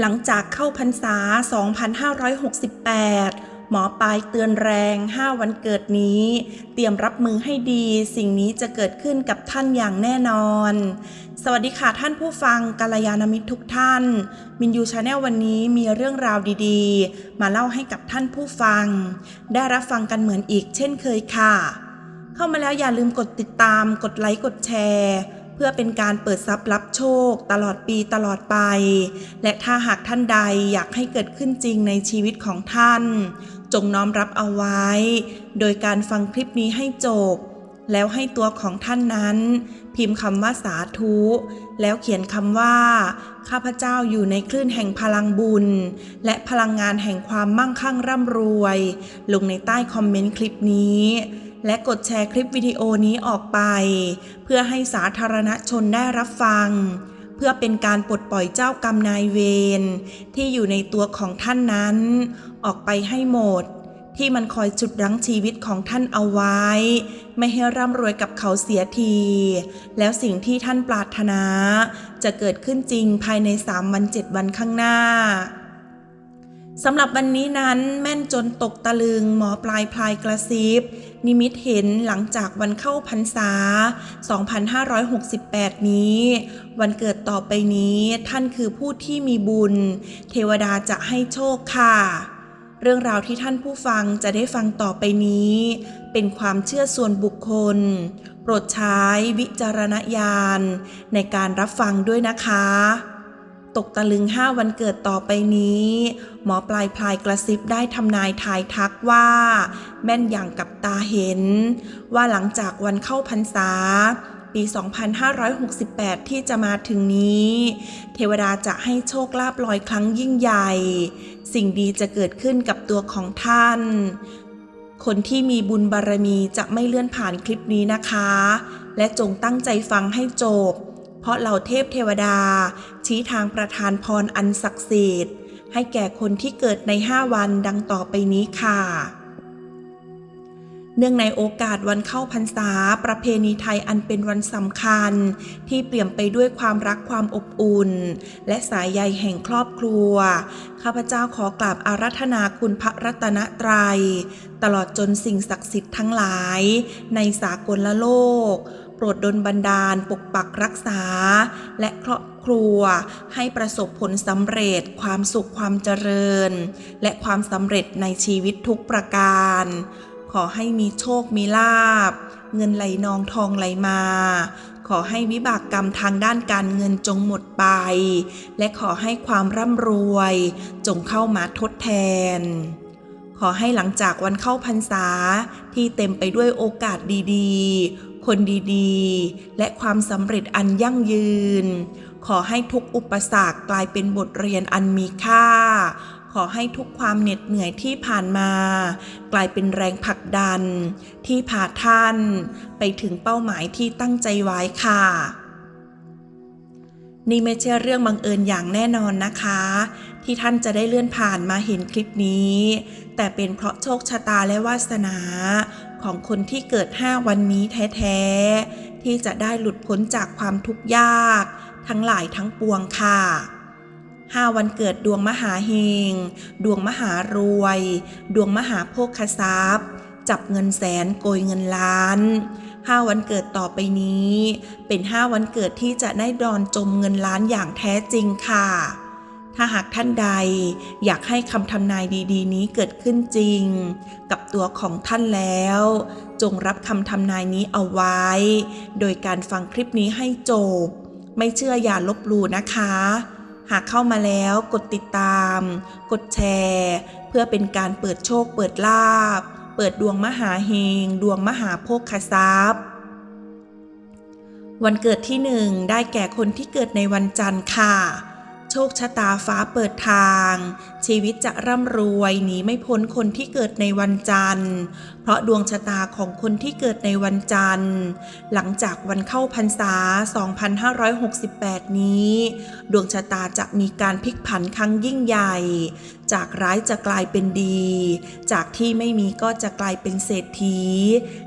หลังจากเข้าพรรษา 2568 หมอปลายเตือนแรง 5 วันเกิดนี้ เตรียมรับมือให้ดี สิ่งนี้จะเกิดขึ้นกับท่านอย่างแน่นอน สวัสดีค่ะท่านผู้ฟังกัลยาณมิตรทุกท่าน มินยูชาแนลวันนี้มีเรื่องราวดีๆ มาเล่าให้กับท่านผู้ฟัง ได้รับฟังกันเหมือนอีกเช่นเคยค่ะ เข้ามาแล้วอย่าลืมกดติดตาม กดไลค์ กดแชร์ เพื่อเป็นการเปิดทรัพย์รับโชค ตลอดปีตลอดไป และถ้าหากท่านใดอยากให้เกิดขึ้นจริงในชีวิตของท่าน จงน้อมรับเอาไว้ โดยการฟังคลิปนี้ให้จบ แล้วให้ตัวของท่านนั้น พิมพ์คำว่าสาธุ แล้วเขียนคำว่า ข้าพเจ้าอยู่ในคลื่นแห่งพลังบุญ และพลังงานแห่งความมั่งคั่งร่ำรวย ลงในใต้คอมเมนต์คลิปนี้ และกดแชร์คลิปวิดีโอนี้ออกไป เพื่อให้สาธารณชนได้รับฟัง เพื่อเป็นการปลดปล่อยเจ้ากรรมนายเวรที่อยู่ในตัวของท่านนั้น ออกไปให้หมด ที่มันคอยจุดรั้งชีวิตของท่านเอาไว้ ไม่ให้ร่ำรวยกับเขาเสียที แล้วสิ่งที่ท่านปรารถนา จะเกิดขึ้นจริงภายใน3วัน7วันข้างหน้า สำหรับวันนี้นั้นแม่นจนตกตะลึงหมอปลายพลายกระซิบ นิมิตเห็นหลังจากวันเข้าพรรษา 2568 นี้ วันเกิดต่อไปนี้ท่านคือผู้ที่มีบุญ เทวดาจะให้โชคค่ะ เรื่องราวที่ท่านผู้ฟังจะได้ฟังต่อไปนี้ เป็นความเชื่อส่วนบุคคล โปรดใช้วิจารณญาณในการรับฟังด้วยนะคะ ตกตะลึงห้าวันเกิดต่อไปนี้ หมอปลายพลายกระซิบได้ทำนายทายทักว่า แม่นอย่างกับตาเห็น ว่าหลังจากวันเข้าพรรษา ปี 2568 ที่จะมาถึงนี้ เทวดาจะให้โชคลาภลอยครั้งยิ่งใหญ่ สิ่งดีจะเกิดขึ้นกับตัวของท่าน คนที่มีบุญบารมีจะไม่เลื่อนผ่านคลิปนี้นะคะ และจงตั้งใจฟังให้จบ ราะเหล่าเทพเทวดา ชี้ทางประทานพรอันศักดิ์สิทธิ์ ให้แก่คนที่เกิดใน5วันดังต่อไปนี้ค่ะ เนื่องในโอกาสวันเข้าพรรษาประเพณีไทยอันเป็นวันสำคัญ ที่เปี่ยมไปด้วยความรักความอบอุ่น และสายใยแห่งครอบครัว ข้าพเจ้าขอกราบอารัธนาคุณพระรัตนตรัย ตลอดจนสิ่งศักดิ์สิทธิ์ทั้งหลาย ในสากลโลก โปรดดลบันดาลปกปักรักษา และครอบครัวให้ประสบผลสำเร็จความสุขความเจริญ และความสำเร็จในชีวิตทุกประการ ขอให้มีโชคมีลาบ เงินไหลนองทองไหลมา ขอให้วิบากกรรมทางด้านการเงินจงหมดไป และขอให้ความร่ำรวยจงเข้ามาทดแทนขอให้หลังจากวันเข้าพรรษาที่เต็มไปด้วยโอกาสดีๆ คนดีๆ และความสำเร็จอันยั่งยืน ขอให้ทุกอุปสรรคกลายเป็นบทเรียนอันมีค่า ขอให้ทุกความเหน็ดเหนื่อยที่ผ่านมา กลายเป็นแรงผลักดัน ที่พาท่าน ไปถึงเป้าหมายที่ตั้งใจไว้ค่ะ นี่ไม่ใช่เรื่องบังเอิญอย่างแน่นอนนะคะ ที่ท่านจะได้เลื่อนผ่านมาเห็นคลิปนี้ แต่เป็นเพราะโชคชะตาและวาสนา ของคนที่เกิด 5 วันนี้แท้ๆ ที่จะได้หลุดพ้นจากความทุกข์ยาก ทั้งหลายทั้งปวงค่ะ5วันเกิดดวงมหาเฮง ดวงมหารวย ดวงมหาโภคทรัพย์ จับเงินแสนโกยเงินล้าน5วันเกิดต่อไปนี้ เป็น5วันเกิดที่จะได้ดอนจมเงินล้านอย่างแท้จริงค่ะ ถ้าหากท่านใดอยากให้คำทำนายดีๆ นี้เกิดขึ้นจริง กับตัวของท่านแล้ว จงรับคำทำนายนี้เอาไว้ โดยการฟังคลิปนี้ให้จบ ไม่เชื่ออย่าลบหลู่นะคะ หากเข้ามาแล้วกดติดตาม กดแชร์ เพื่อเป็นการเปิดโชคเปิดลาบ เปิดดวงมหาเฮง ดวงมหาโภคทรัพย์วันเกิดที่หนึ่งได้แก่คนที่เกิดในวันจันทร์ค่ะ โชคชะตาฟ้าเปิดทาง ชีวิตจะร่ำรวยหนีไม่พ้นคนที่เกิดในวันจันทร์ เพราะดวงชะตาของคนที่เกิดในวันจันทร์ หลังจากวันเข้าพรรษา 2568 นี้ ดวงชะตาจะมีการพลิกผันครั้งยิ่งใหญ่ จากร้ายจะกลายเป็นดี จากที่ไม่มีก็จะกลายเป็นเศรษฐี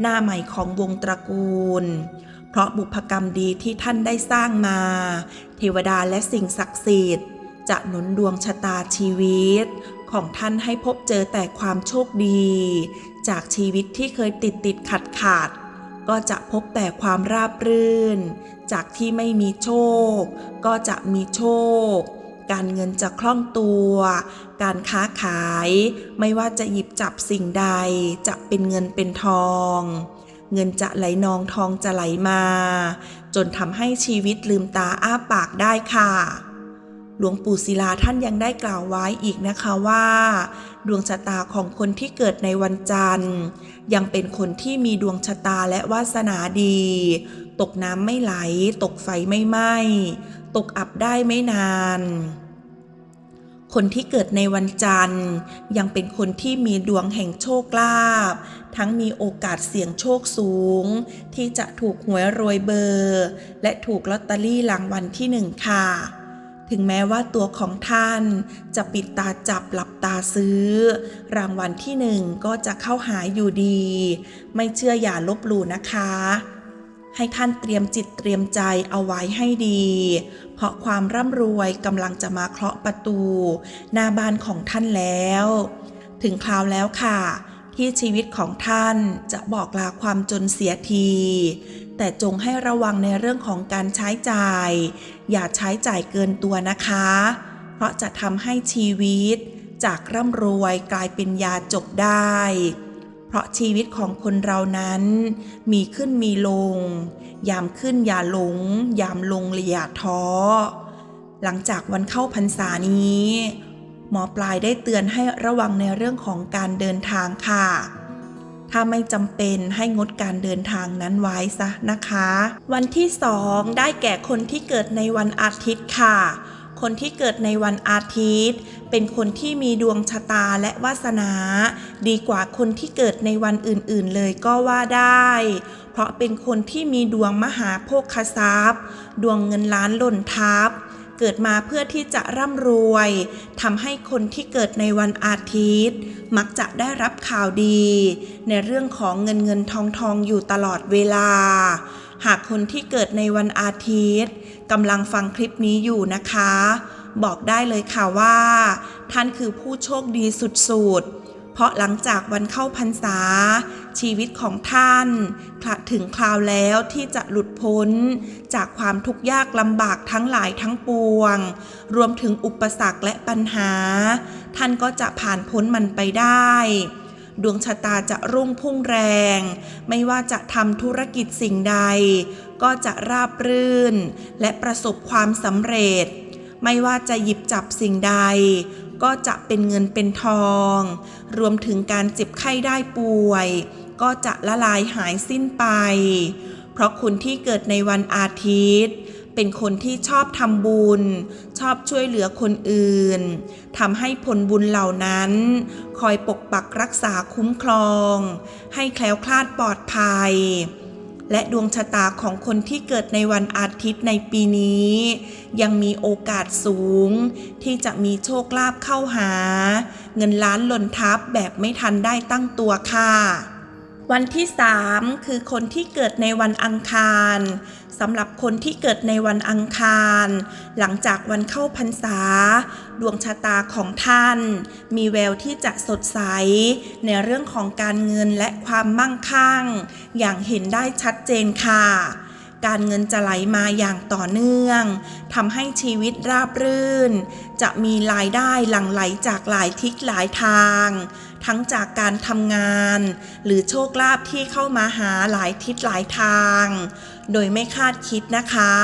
หน้าใหม่ของวงตระกูล เพราะบุพกรรมดีที่ท่านได้สร้างมา เทวดาและสิ่งศักดิ์สิทธิ์ จะหนุนดวงชะตาชีวิต ของท่านให้พบเจอแต่ความโชคดี จากชีวิตที่เคยติดติดขัดขัดก็จะพบแต่ความราบรื่น จากที่ไม่มีโชค ก็จะมีโชค การเงินจะคล่องตัว การค้าขาย ไม่ว่าจะหยิบจับสิ่งใดจะเป็นเงินเป็นทอง เงินจะไหลนองทองจะไหลมา จนทำให้ชีวิตลืมตาอ้าปากได้ค่ะ หลวงปู่ศิลาท่านยังได้กล่าวไว้อีกนะคะว่า ดวงชะตาของคนที่เกิดในวันจันทร์ ยังเป็นคนที่มีดวงชะตาและวาสนาดี ตกน้ำไม่ไหล ตกไฟไม่ไหม้ตกอับได้ไม่นาน คนที่เกิดในวันจันทร์ ยังเป็นคนที่มีดวงแห่งโชคลาภทั้งมีโอกาสเสี่ยงโชคสูง ที่จะถูกหวยรวยเบอร์ และถูกลอตเตอรี่รางวัลที่หนึ่งค่ะ ถึงแม้ว่าตัวของท่านจะปิดตาจับหลับตาซื้อ รางวัลที่หนึ่งก็จะเข้าหาอยู่ดี ไม่เชื่ออย่าลบหลู่นะคะ ให้ท่านเตรียมจิตเตรียมใจเอาไว้ให้ดี เพราะความร่ำรวยกำลังจะมาเคาะประตู หน้าบ้านของท่านแล้ว ถึงคราวแล้วค่ะ ที่ชีวิตของท่านจะบอกลาความจนเสียที แต่จงให้ระวังในเรื่องของการใช้จ่าย อย่าใช้จ่ายเกินตัวนะคะ เพราะจะทำให้ชีวิตจากร่ำรวยกลายเป็นยาจกได้ ราะชีวิตของคนเรานั้น มีขึ้นมีลง ยามขึ้นอย่าหลง ยามลงอย่าท้อ หลังจากวันเข้าพรรษานี้ หมอปลายได้เตือนให้ระวังในเรื่องของการเดินทางค่ะ ถ้าไม่จำเป็นให้งดการเดินทางนั้นไว้ซะนะคะ วันที่สองได้แก่คนที่เกิดในวันอาทิตย์ค่ะ คนที่เกิดในวันอาทิตย์ เป็นคนที่มีดวงชะตาและวาสนา ดีกว่าคนที่เกิดในวันอื่นๆเลยก็ว่าได้ เพราะเป็นคนที่มีดวงมหาโภคทรัพย์ ดวงเงินล้านหล่นทับเกิดมาเพื่อที่จะร่ำรวยทำให้คนที่เกิดในวันอาทิตย์ มักจะได้รับข่าวดี ในเรื่องของเงินเงินทองทองอยู่ตลอดเวลา หากคนที่เกิดในวันอาทิตย์ กำลังฟังคลิปนี้อยู่นะคะ บอกได้เลยค่ะว่า ท่านคือผู้โชคดีสุดๆ เพราะหลังจากวันเข้าพรรษา ชีวิตของท่านถึงคราวแล้วที่จะหลุดพ้น จากความทุกข์ยากลำบากทั้งหลายทั้งปวง รวมถึงอุปสรรคและปัญหา ท่านก็จะผ่านพ้นมันไปได้ ดวงชะตาจะรุ่งพุ่งแรง ไม่ว่าจะทำธุรกิจสิ่งใด ก็จะราบรื่น และประสบความสำเร็จ ไม่ว่าจะหยิบจับสิ่งใด ก็จะเป็นเงินเป็นทอง รวมถึงการเจ็บไข้ได้ป่วย ก็จะละลายหายสิ้นไป เพราะคุณที่เกิดในวันอาทิตย์ เป็นคนที่ชอบทำบุญ ชอบช่วยเหลือคนอื่นทำให้ผลบุญเหล่านั้น คอยปกปักรักษาคุ้มครอง ให้แคล้วคลาดปลอดภัย และดวงชะตาของคนที่เกิดในวันอาทิตย์ในปีนี้ ยังมีโอกาสสูง ที่จะมีโชคลาภเข้าหา เงินล้านหล่นทับแบบไม่ทันได้ตั้งตัวค่ะ วันที่ 3 คือคนที่เกิดในวันอังคารสำหรับคนที่เกิดในวันอังคาร หลังจากวันเข้าพรรษา ดวงชะตาของท่าน มีแววที่จะสดใส ในเรื่องของการเงินและความมั่งคั่ง อย่างเห็นได้ชัดเจนค่ะ การเงินจะไหลมาอย่างต่อเนื่องทำให้ชีวิตราบรื่น จะมีรายได้หลั่งไหลจากหลายทิศหลายทาง ทั้งจากการทำงาน หรือโชคลาภที่เข้ามาหาหลายทิศหลายทาง โดยไม่คาดคิดนะคะ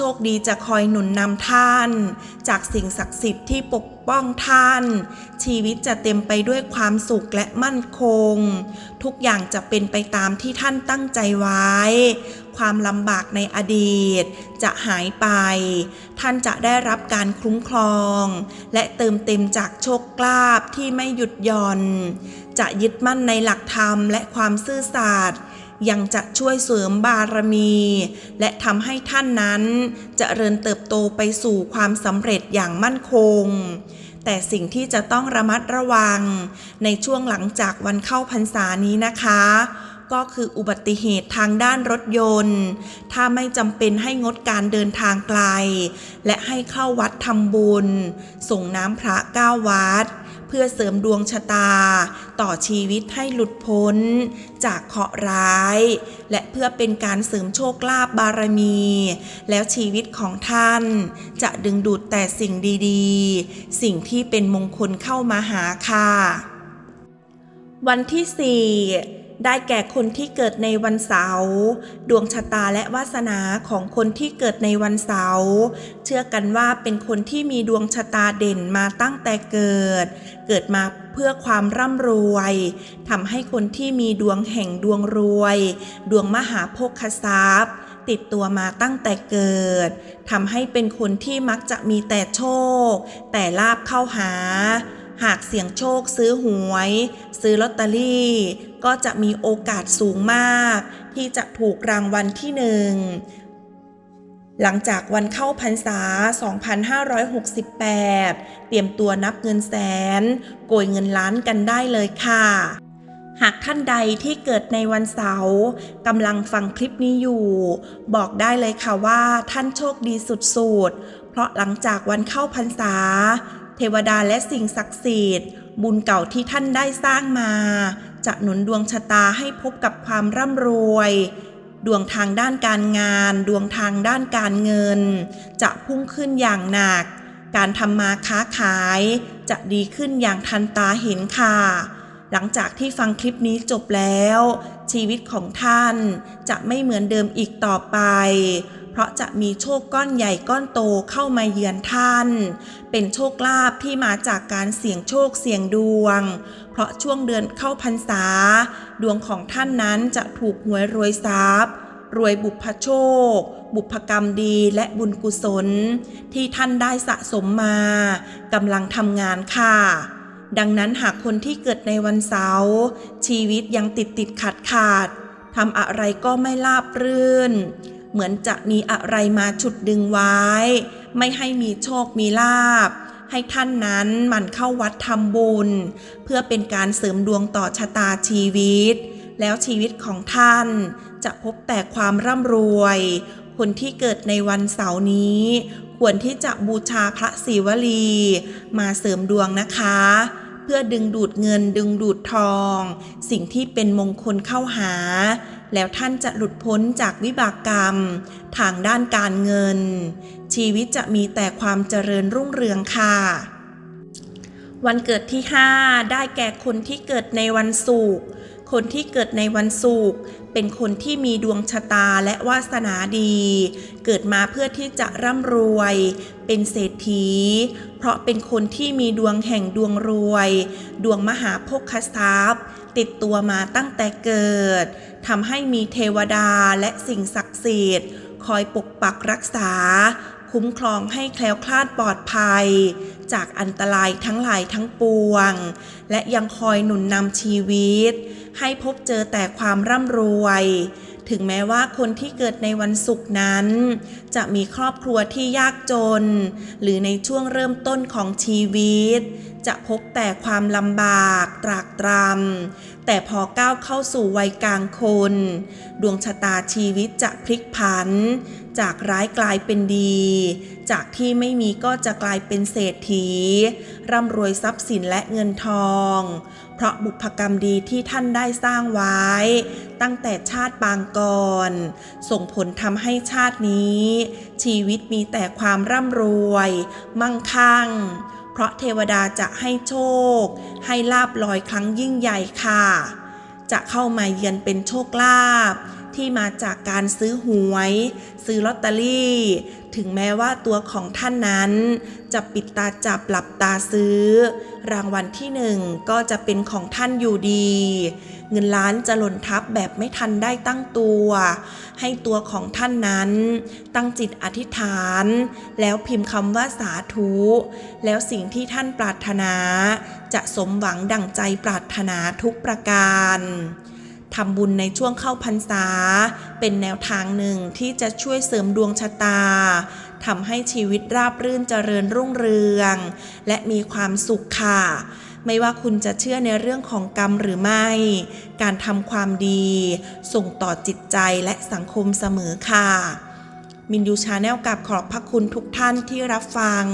ชคดีจะคอยหนุนนำท่าน จากสิ่งศักดิ์สิทธิ์ที่ปกป้องท่าน ชีวิตจะเต็มไปด้วยความสุขและมั่นคง ทุกอย่างจะเป็นไปตามที่ท่านตั้งใจไว้ ความลำบากในอดีต จะหายไป ท่านจะได้รับการคุ้มครอง และเติมเต็มจากโชคลาภที่ไม่หยุดหย่อน จะยึดมั่นในหลักธรรมและความซื่อสัตย์ ยังจะช่วยเสริมบารมี และทำให้ท่านนั้นจเจริญเติบโตไปสู่ความสำเร็จอย่างมั่นคง แต่สิ่งที่จะต้องระมัดระวัง ในช่วงหลังจากวันเข้าพรรษานี้นะคะ ก็คืออุบัติเหตุทางด้านรถยนต์ ถ้าไม่จำเป็นให้งดการเดินทางไกล และให้เข้าวัดทำบุญ ส่งน้ำพระเก้าวัด เพื่อเสริมดวงชะตา ต่อชีวิตให้หลุดพ้น จากเคราะห์ร้าย และเพื่อเป็นการเสริมโชคลาภบารมี แล้วชีวิตของท่าน จะดึงดูดแต่สิ่งดีๆ สิ่งที่เป็นมงคลเข้ามาหาค่ะ วันที่ 4 ได้แก่คนที่เกิดในวันเสาร์ดวงชะตาและวาสนาของคนที่เกิดในวันเสาร์เชื่อกันว่าเป็นคนที่มีดวงชะตาเด่นมาตั้งแต่เกิด เกิดมาเพื่อความร่ำรวยทำให้คนที่มีดวงแห่งดวงรวย ดวงมหาโภคทรัพย์ ติดตัวมาตั้งแต่เกิดทำให้เป็นคนที่มักจะมีแต่โชค แต่ลาบเข้าหาหากเสี่ยงโชคซื้อหวย ซื้อลอตเตอรี่ ก็จะมีโอกาสสูงมาก ที่จะถูกรางวัลที่หนึ่งหลังจากวันเข้าพรรษา 2568 เตรียมตัวนับเงินแสน โกยเงินล้านกันได้เลยค่ะ หากท่านใดที่เกิดในวันเสาร์กำลังฟังคลิปนี้อยู่ บอกได้เลยค่ะว่าท่านโชคดีสุดๆ เพราะหลังจากวันเข้าพรรษา เทวดาและสิ่งศักดิ์สิทธิ์ บุญเก่าที่ท่านได้สร้างมา จะหนุนดวงชะตาให้พบกับความร่ำรวย ดวงทางด้านการงาน ดวงทางด้านการเงิน จะพุ่งขึ้นอย่างหนัก การทำมาค้าขาย จะดีขึ้นอย่างทันตาเห็นค่ะ หลังจากที่ฟังคลิปนี้จบแล้ว ชีวิตของท่านจะไม่เหมือนเดิมอีกต่อไป เพราะจะมีโชคก้อนใหญ่ก้อนโตเข้ามาเยือนท่าน เป็นโชคลาภที่มาจากการเสี่ยงโชคเสี่ยงดวง เพราะช่วงเดือนเข้าพรรษา ดวงของท่านนั้นจะถูกหวยรวยทรัพย์รวยบุพโชค บุพกรรมดีและบุญกุศล ที่ท่านได้สะสมมากำลังทำงานค่ะ ดังนั้นหากคนที่เกิดในวันเสาร์ชีวิตยังติดติดขัดขาดทำอะไรก็ไม่ราบรื่น เหมือนจะมีอะไรมาฉุดดึงไว้ ไม่ให้มีโชคมีลาบ ให้ท่านนั้นหมั่นเข้าวัดทำบุญ เพื่อเป็นการเสริมดวงต่อชะตาชีวิต แล้วชีวิตของท่านจะพบแต่ความร่ำรวย คนที่เกิดในวันเสาร์นี้ ควรที่จะบูชาพระศิวลี มาเสริมดวงนะคะ เพื่อดึงดูดเงินดึงดูดทอง สิ่งที่เป็นมงคลเข้าหา แล้วท่านจะหลุดพ้นจากวิบากกรรม ทางด้านการเงิน ชีวิตจะมีแต่ความเจริญรุ่งเรืองค่ะ วันเกิดที่ 5 ได้แก่คนที่เกิดในวันศุกร์ คนที่เกิดในวันศุกร์เป็นคนที่มีดวงชะตาและวาสนาดี เกิดมาเพื่อที่จะร่ำรวย เป็นเศรษฐี เพราะเป็นคนที่มีดวงแห่งดวงรวย ดวงมหาภคทรัพย์ ติดตัวมาตั้งแต่เกิดทำให้มีเทวดาและสิ่งศักดิ์สิทธิ์คอยปกปักรักษา คุ้มครองให้แคล้วคลาดปลอดภัย จากอันตรายทั้งหลายทั้งปวง และยังคอยหนุนนำชีวิต ให้พบเจอแต่ความร่ำรวย ถึงแม้ว่าคนที่เกิดในวันศุกร์นั้น จะมีครอบครัวที่ยากจน หรือในช่วงเริ่มต้นของชีวิต จะพบแต่ความลำบากตรากตรำแต่พอก้าวเข้าสู่วัยกลางคน ดวงชะตาชีวิตจะพลิกผัน จากร้ายกลายเป็นดี จากที่ไม่มีก็จะกลายเป็นเศรษฐี ร่ำรวยทรัพย์สินและเงินทอง เพราะบุพกรรมดีที่ท่านได้สร้างไว้ ตั้งแต่ชาติปางก่อน ส่งผลทำให้ชาตินี้ ชีวิตมีแต่ความร่ำรวย มั่งคั่ง เพราะเทวดาจะให้โชค ให้ลาบลอยครั้งยิ่งใหญ่ค่ะ จะเข้ามาเยือนเป็นโชคลาภ ที่มาจากการซื้อหวย ซื้อลอตเตอรี่ ถึงแม้ว่าตัวของท่านนั้น จะปิดตาจับหลับตาซื้อ รางวัลที่หนึ่งก็จะเป็นของท่านอยู่ดี เงินล้านจะหล่นทับแบบไม่ทันได้ตั้งตัว ให้ตัวของท่านนั้น ตั้งจิตอธิษฐาน แล้วพิมพ์คำว่าสาธุ แล้วสิ่งที่ท่านปรารถนา จะสมหวังดั่งใจปรารถนาทุกประการ ทำบุญในช่วงเข้าพรรษา เป็นแนวทางหนึ่งที่จะช่วยเสริมดวงชะตาทำให้ชีวิตราบรื่นเจริญรุ่งเรือง และมีความสุขค่ะ ไม่ว่าคุณจะเชื่อในเรื่องของกรรมหรือไม่ การทำความดี ส่งต่อจิตใจและสังคมเสมอค่ะ มินยูชาแนลกับขอบพระคุณทุกท่านที่รับฟัง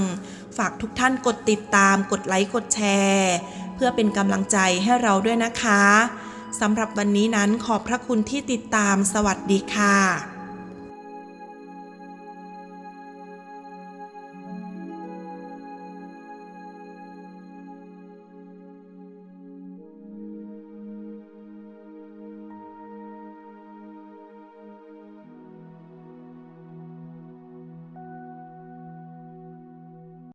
ฝากทุกท่านกดติดตาม กดไลค์ กดแชร์ เพื่อเป็นกำลังใจให้เราด้วยนะคะ สำหรับวันนี้นั้นขอบพระคุณที่ติดตามสวัสดีค่ะ